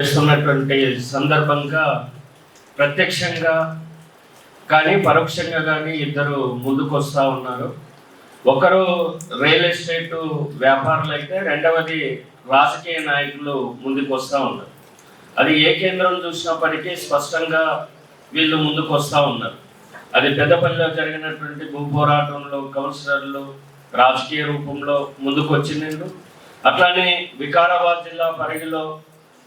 చేస్తున్నటువంటి సందర్భంగా ప్రత్యక్షంగా కానీ పరోక్షంగా కానీ ఇద్దరు ముందుకు వస్తూ ఉన్నారు. ఒకరు రియల్ ఎస్టేట్ వ్యాపారులు అయితే రెండవది రాజకీయ నాయకులు ముందుకు వస్తూ ఉన్నారు. అది ఏ కేంద్రం చూసినప్పటికీ స్పష్టంగా వీళ్ళు ముందుకు వస్తూ ఉన్నారు. అది పెద్దపల్లిలో జరిగినటువంటి భూ పోరాటంలో కౌన్సిలర్లు రాజకీయ రూపంలో ముందుకు వచ్చింది అట్లానే వికారాబాద్ జిల్లా పరిధిలో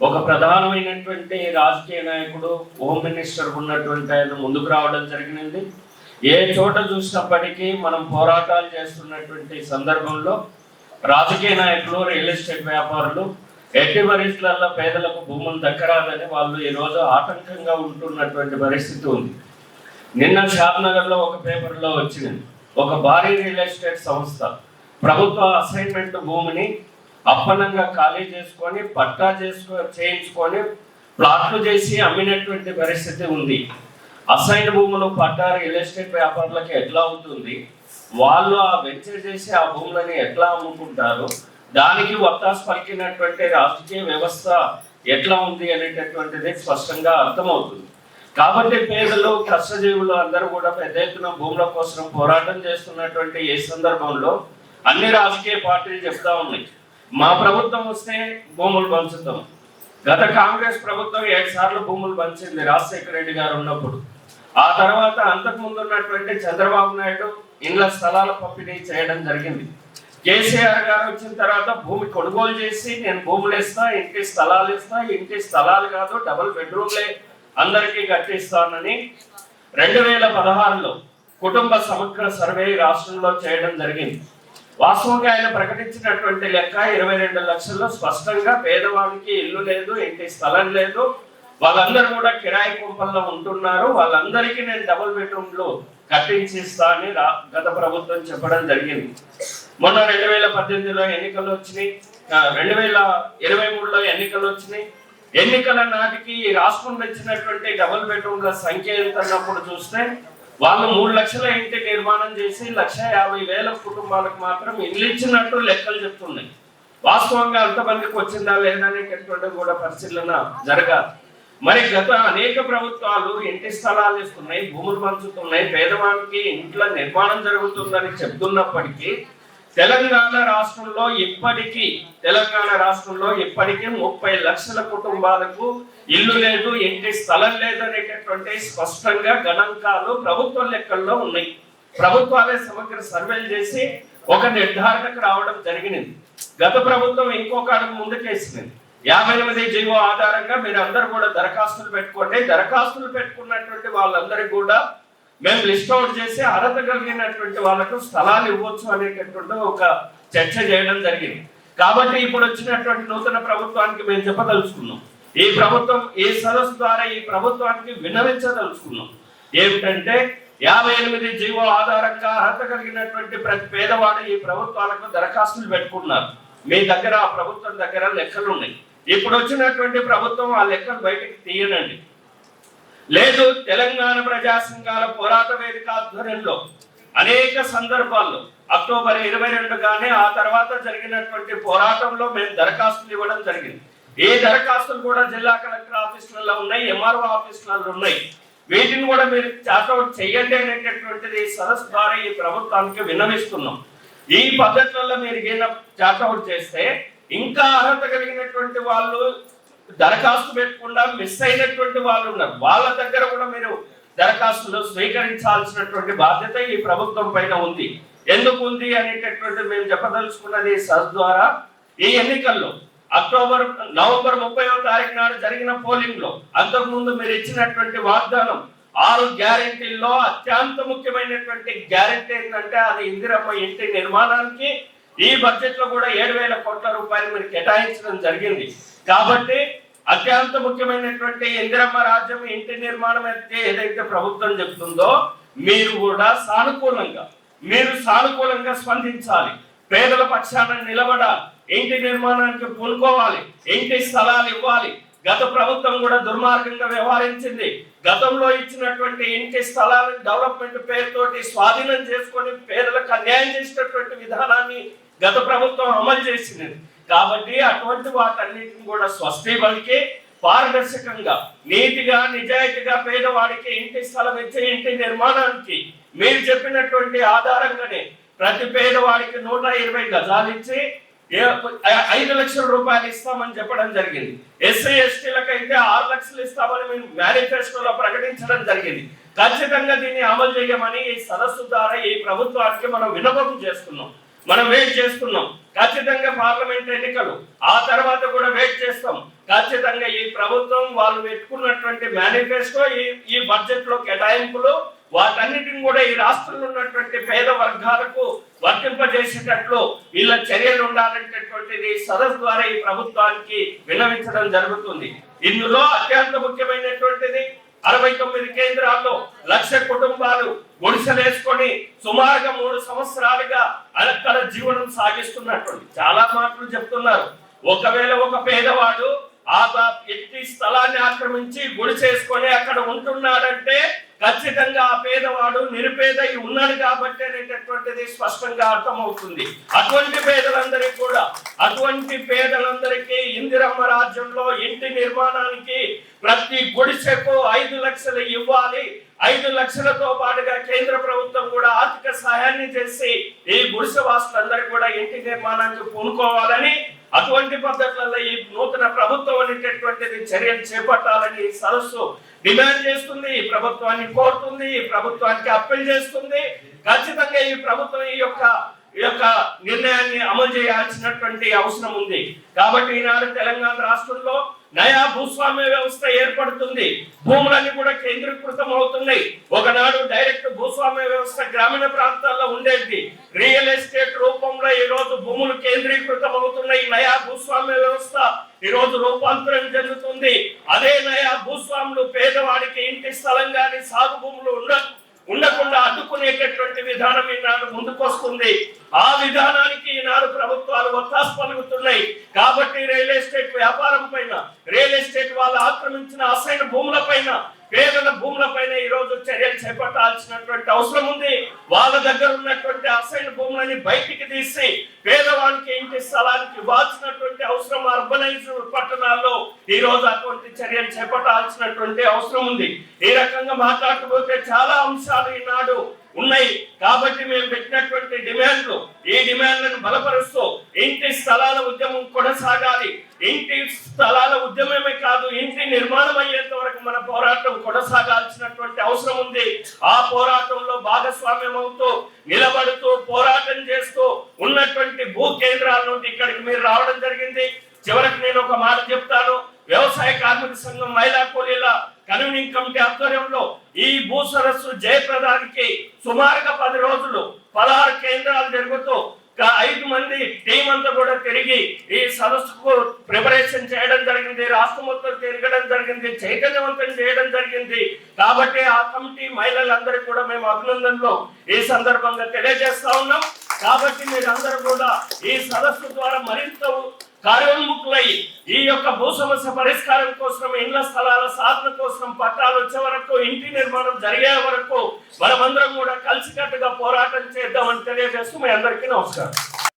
ఒక ప్రధానమైనటువంటి రాజకీయ నాయకుడు హోమ్ మినిస్టర్ ఉన్నటువంటి ఆయన ముందుకు రావడం జరిగినది. ఏ చోట చూసినప్పటికీ మనం పోరాటాలు చేస్తున్నటువంటి సందర్భంలో రాజకీయ నాయకులు రియల్ ఎస్టేట్ వ్యాపారులు ఎట్టి పరిస్థితులలో పేదలకు భూములు దక్కరాదని వాళ్ళు ఈరోజు ఆటంకంగా ఉంటున్నటువంటి పరిస్థితి ఉంది. నిన్న షాద్నగర్లో ఒక పేపర్లో వచ్చింది. ఒక భారీ రియల్ ఎస్టేట్ సంస్థ ప్రభుత్వ అసైన్మెంట్ భూమిని అప్పనంగా ఖాళీ చేసుకొని పట్టా చేసుకో చేయించుకొని ప్లాట్లు చేసి అమ్మినటువంటి పరిస్థితి ఉంది. అసైన్ భూములు పట్టా రియల్ ఎస్టేట్ వ్యాపారులకు ఎట్లా అవుతుంది? వాళ్ళు ఆ వెంచర్ చేసి ఆ భూములని ఎట్లా అమ్ముకుంటారు? దానికి వత్తాస్ పలికినటువంటి రాజకీయ వ్యవస్థ ఎట్లా ఉంది అనేటటువంటిది స్పష్టంగా అర్థమవుతుంది. కాబట్టి పేదలు కష్టజీవులు అందరూ కూడా పెద్ద ఎత్తున భూముల కోసం పోరాటం చేస్తున్నటువంటి ఈ సందర్భంలో అన్ని రాజకీయ పార్టీలు చెప్తా ఉన్నాయి. మా ప్రభుత్వం వస్తే భూములు పంచుతాం. గత కాంగ్రెస్ ప్రభుత్వం ఏడు సార్లు భూములు పంచింది రాజశేఖర రెడ్డి గారు ఉన్నప్పుడు. ఆ తర్వాత అంతకు ముందు ఉన్నటువంటి చంద్రబాబు నాయుడు ఇండ్ల స్థలాల పంపిణీ చేయడం జరిగింది. కేసీఆర్ గారు వచ్చిన తర్వాత భూమి కొనుగోలు చేసి నేను భూములు ఇస్తా ఇంటి స్థలాలు ఇస్తా ఇంటి స్థలాలు కాదు డబుల్ బెడ్రూమ్లే అందరికీ కట్టిస్తానని రెండు వేల పదహారులో కుటుంబ సమగ్ర సర్వే రాష్ట్రంలో చేయడం జరిగింది. వాస్తవంగా ఆయన ప్రకటించినటువంటి లెక్క ఇరవై రెండు లక్షల్లో స్పష్టంగా పేదవానికి ఇల్లు లేదు ఇంటి స్థలం లేదు. వాళ్ళందరూ కూడా కిరాయి కుంపల్లో ఉంటున్నారు. వాళ్ళందరికీ నేను డబుల్ బెడ్రూమ్లు కట్టించిస్తా అని గత ప్రభుత్వం చెప్పడం జరిగింది. మొన్న రెండు వేల పద్దెనిమిదిలో ఎన్నికలు వచ్చినాయి. రెండు వేల ఇరవై మూడులో ఎన్నికలు వచ్చినాయి. ఎన్నికల నాటికి ఈ రాష్ట్రంలో ఇచ్చినటువంటి డబుల్ బెడ్రూమ్ల సంఖ్య ఎంత అన్నప్పుడు చూస్తే వాళ్ళు మూడు లక్షల ఇంటి నిర్మాణం చేసి లక్ష యాభై వేల కుటుంబాలకు మాత్రం ఇల్లు ఇచ్చినట్టు లెక్కలు చెప్తున్నాయి. వాస్తవంగా అంతమందికి వచ్చిందా లేదా అనేటటువంటి కూడా పరిశీలన జరగాలి. మరి గత అనేక ప్రభుత్వాలు ఇంటి స్థలాలు ఇస్తున్నాయి భూములు పంచుతున్నాయి పేదవానికి ఇంట్లో నిర్మాణం జరుగుతుందని చెప్తున్నప్పటికీ తెలంగాణ రాష్ట్రంలో ఇప్పటికీ తెలంగాణ రాష్ట్రంలో ఇప్పటికీ ముప్పై లక్షల కుటుంబాలకు ఇల్లు లేదు ఇంటి స్థలం లేదు అనేటటువంటి స్పష్టంగా గణాంకాలు ప్రభుత్వ లెక్కల్లో ఉన్నాయి. ప్రభుత్వాలే సమగ్ర సర్వేలు చేసి ఒక నిర్ధారణకు రావడం జరిగినది. గత ప్రభుత్వం ఇంకొక అడుగు ముందుకేసింది. యాభై ఎనిమిది జీవో ఆధారంగా మీరు అందరు కూడా దరఖాస్తులు పెట్టుకోండి. దరఖాస్తులు పెట్టుకున్నటువంటి వాళ్ళందరికీ కూడా మేము లిస్ట్ అవుట్ చేసి అర్హత కలిగినటువంటి వాళ్ళకు స్థలాలు ఇవ్వచ్చు అనేటటువంటి ఒక చర్చ చేయడం జరిగింది. కాబట్టి ఇప్పుడు వచ్చినటువంటి నూతన ప్రభుత్వానికి మేము చెప్పదలుచుకున్నాం. ఈ ప్రభుత్వం ఈ సదస్సు ద్వారా ఈ ప్రభుత్వానికి విన్నవించదలుచుకున్నాం. ఏమిటంటే యాభై ఎనిమిది జీవో ఆధారంగా అర్హత కలిగినటువంటి ప్రతి పేదవాడు ఈ ప్రభుత్వాలకు దరఖాస్తులు పెట్టుకున్నారు. మీ దగ్గర ఆ ప్రభుత్వం దగ్గర లెక్కలు ఉన్నాయి ఇప్పుడు వచ్చినటువంటి ప్రభుత్వం ఆ లెక్కలు బయటకు తీయనండి. లేదు తెలంగాణ ప్రజా సంఘాల పోరాట వేదిక ఆధ్వర్యంలో అనేక సందర్భాల్లో అక్టోబర్ ఇరవై రెండు గానే ఆ తర్వాత జరిగినటువంటి పోరాటంలో మేము దరఖాస్తులు ఇవ్వడం జరిగింది. ఏ దరఖాస్తులు కూడా జిల్లా కలెక్టర్ ఆఫీసులలో ఉన్నాయి ఎంఆర్ఓ ఆఫీసులలో ఉన్నాయి. వీటిని కూడా మీరు చాటౌట్ చేయండి అనేటటువంటిది ఈ సదస్సు ద్వారా ఈ ప్రభుత్వానికి విన్నవిస్తున్నాం. ఈ పద్ధతులలో మీరు ఏదైనా చాటౌట్ చేస్తే ఇంకా అర్హత కలిగినటువంటి వాళ్ళు దరఖాస్తు పెట్టకుండా మిస్ అయినటువంటి వాళ్ళు ఉన్నారు. వాళ్ళ దగ్గర కూడా మీరు దరఖాస్తులు స్వీకరించాల్సినటువంటి బాధ్యత ఈ ప్రభుత్వం పైన ఉంది. ఎందుకు ఉంది అనేటటువంటి మేము చెప్పదలుచుకున్నది సస్ ద్వారా ఈ ఎన్నికల్లో అక్టోబర్ నవంబర్ ముప్పైవ తారీఖు నాడు జరిగిన పోలింగ్లో అంతకుముందు మీరు ఇచ్చినటువంటి వాగ్దానం ఆరు గ్యారెంటీల్లో అత్యంత ముఖ్యమైనటువంటి గ్యారెంటీ ఏంటంటే అది ఇందిరమ్మ ఇంటి నిర్మాణానికి ఈ బడ్జెట్లో కూడా ఏడు వేల కోట్ల రూపాయలు మీరు కేటాయించడం జరిగింది. కాబట్టి అత్యంత ముఖ్యమైనటువంటి ఇందిరమ్మ రాజ్యం ఇంటి నిర్మాణం అయితే ఏదైతే ప్రభుత్వం చెప్తుందో మీరు కూడా సానుకూలంగా మీరు సానుకూలంగా స్పందించాలి. పేదల పక్షాన నిలబడాలి. ఇంటి నిర్మాణానికి పూనుకోవాలి. ఇంటి స్థలాలు ఇవ్వాలి. గత ప్రభుత్వం కూడా దుర్మార్గంగా వ్యవహరించింది. గతంలో ఇచ్చినటువంటి ఇంటి స్థలాలను డెవలప్మెంట్ పేరుతోటి స్వాధీనం చేసుకొని పేదలకు అన్యాయం చేసినటువంటి విధానాన్ని గత ప్రభుత్వం అమలు చేసింది. కాబట్టి అటువంటి వాటన్నిటిని కూడా స్వస్తి పారదర్శకంగా నీతిగా నిజాయితీగా పేదవాడికి ఇంటి స్థలం ఇచ్చే ఇంటి నిర్మాణానికి మీరు చెప్పినటువంటి ఆధారంగానే ప్రతి పేదవాడికి నూట ఇరవై గజాలు ఇచ్చి ఏ- ఐదు లక్షల రూపాయలు ఇస్తామని చెప్పడం జరిగింది. ఎస్సీ ఎస్టీలకైతే ఆరు లక్షలు ఇస్తామని మేము మేనిఫెస్టోలో ప్రకటించడం జరిగింది. ఖచ్చితంగా దీన్ని అమలు చేయమని ఈ సదస్సు ద్వారా ఈ ప్రభుత్వానికి మనం వినపం చేస్తున్నాం మనం వెయిట్ చేస్తున్నాం. ఖచ్చితంగా పార్లమెంట్ ఎన్నికలు. ఆ తర్వాత కూడా వెయిట్ చేస్తాం. ఖచ్చితంగా ఈ ప్రభుత్వం వాళ్ళు పెట్టుకున్నటువంటి మేనిఫెస్టో ఈ ఈ బడ్జెట్లో కేటాయింపులు వాటన్నిటిని కూడా ఈ రాష్ట్రంలో ఉన్నటువంటి పేద వర్గాలకు వర్తింపజేసేటట్లు వీళ్ళ చర్యలు ఉండాలనేటటువంటిది సదస్సు ద్వారా ఈ ప్రభుత్వానికి విన్నవించడం జరుగుతుంది. ఇందులో అత్యంత ముఖ్యమైనటువంటిది అరవై తొమ్మిది కేంద్రాల్లో లక్ష కుటుంబాలు గుడిసెలేసుకొని సుమారుగా మూడు సంవత్సరాలుగా అలక్కల జీవనం సాగిస్తున్నటువంటి చాలా మాటలు చెప్తున్నారు. ఒకవేళ ఒక పేదవాడు ఆ ఎట్టి స్థలాన్ని ఆక్రమించి గుడిసేసుకొని అక్కడ ఉంటున్నాడంటే ఖచ్చితంగా ఆ పేదవాడు నిరుపేదై ఉన్నాడు కాబట్టి అనేటటువంటిది స్పష్టంగా అర్థమవుతుంది. అటువంటి పేదలందరికీ కూడా అటువంటి పేదలందరికీ ఇందిరమ్మ రాజ్యంలో ఇంటి నిర్మాణానికి ప్రతి గుడిసెకు ఐదు లక్షలు ఇవ్వాలి. ఐదు లక్షలతో పాటుగా కేంద్ర ప్రభుత్వం కూడా ఆర్థిక సహాయాన్ని చేసి ఈ గుడిసె వాసులందరూ కూడా ఇంటి నిర్మాణానికి పూనుకోవాలని అటువంటి పద్ధతులలో ఈ నూతన ప్రభుత్వం అనేటటువంటిది చర్యలు చేపట్టాలని సరస్సు సదస్సు డిమాండ్ చేస్తుంది. ఈ ప్రభుత్వాన్ని కోరుతుంది. ఈ ప్రభుత్వానికి అప్పీల్ చేస్తుంది. ఖచ్చితంగా ఈ ప్రభుత్వం ఈ యొక్క ఈ యొక్క నిర్ణయాన్ని అమలు చేయాల్సినటువంటి అవసరం ఉంది. కాబట్టి ఈనాడు తెలంగాణ రాష్ట్రంలో నయా భూస్వామ్య వ్యవస్థ ఏర్పడుతుంది. భూములన్నీ కూడా కేంద్రీకృతం అవుతున్నాయి ఒకనాడు డైరెక్ట్ భూస్వామ్య వ్యవస్థ గ్రామీణ ప్రాంతాల్లో ఉండేది. రియల్ ఎస్టేట్ రూపంలో ఈ రోజు భూములు కేంద్రీకృతం అవుతున్నాయి నయా భూస్వామ్య వ్యవస్థ ఈ రోజు రూపాంతరం చెందుతుంది. అదే నయా భూస్వాములు పేదవాడికి ఇంటి స్థలం కానీ సాగు భూములు ఉండ ఉండకుండా అడ్డుకునేటటువంటి విధానం ఈనాడు ముందుకొస్తుంది. ఆ విధానానికి ఈనాడు ప్రభుత్వాలు ఒత్తాసు పలుకుతున్నాయి కాబట్టి రియల్ ఎస్టేట్ వ్యాపారం పైన రియల్ ఎస్టేట్ వాళ్ళు ఆక్రమించిన అసైన్ భూముల పైన పేదల భూముల పైన ఈ రోజు చర్యలు చేపట్టాల్సినటువంటి అవసరం ఉంది. వాళ్ళ దగ్గర ఉన్నటువంటి అసైన్ భూములని బయటికి తీసి పేదవానికి ఇంటి స్థలానికి ఇవ్వాల్సినటువంటి అవసరం అర్బనైజ్ పట్టణాల్లో ఈ రోజు అటువంటి చర్యలు చేపట్టాల్సినటువంటి అవసరం ఉంది. ఈ రకంగా మాట్లాడకపోతే చాలా అంశాలు ఈనాడు ఉన్నాయి. కాబట్టి మేము పెట్టినటువంటి డిమాండ్లు ఈ డిమాండ్లను బలపరుస్తూ ఇంటి స్థలాల ఉద్యమం కొనసాగాలి. ఇంటి స్థలాల ఉద్యమమే కాదు ఇంటి నిర్మాణం అయ్యేంత వరకు మన పోరాటం కొనసాగాల్సిన అవసరం ఉంది. ఆ పోరాటంలో భాగస్వామ్యం అవుతూ నిలబడుతూ పోరాటం చేస్తూ ఉన్నటువంటి భూ కేంద్రాల నుండి ఇక్కడికి మీరు రావడం జరిగింది. చివరికి నేను ఒక మాట చెప్తాను. వ్యవసాయ కార్మిక సంఘం మహిళా కూలీల కన్వీనింగ్ కమిటీ ఆధ్వర్యంలో ఈ భూ సరస్సు జయప్రదానికి సుమారుగా పది రోజులు పదహారు కేంద్రాలు జరుగుతూ ఐదు మంది టీం అంతా కూడా తిరిగి ఈ సదస్సుకు ప్రిపరేషన్ చేయడం జరిగింది. రాష్ట్రం మొత్తం తిరగడం జరిగింది. చైతన్యవంతం చేయడం జరిగింది. కాబట్టి ఆ కమిటీ మహిళలందరికీ కూడా మేము అభినందనలు ఈ సందర్భంగా తెలియజేస్తా ఉన్నాం. కాబట్టి మీరందరూ కూడా ఈ సదస్సు ద్వారా మరింత కార్యోన్ముఖులై ఈ యొక్క భూ సమస్య పరిష్కారం కోసం ఇండ్ల స్థలాల సాధన కోసం పట్టాలు వచ్చే వరకు ఇంటి నిర్మాణం జరిగే వరకు మనమందరం కూడా కలిసికట్టుగా పోరాటం చేద్దామని తెలియజేస్తూ మీ అందరికీ నమస్కారం.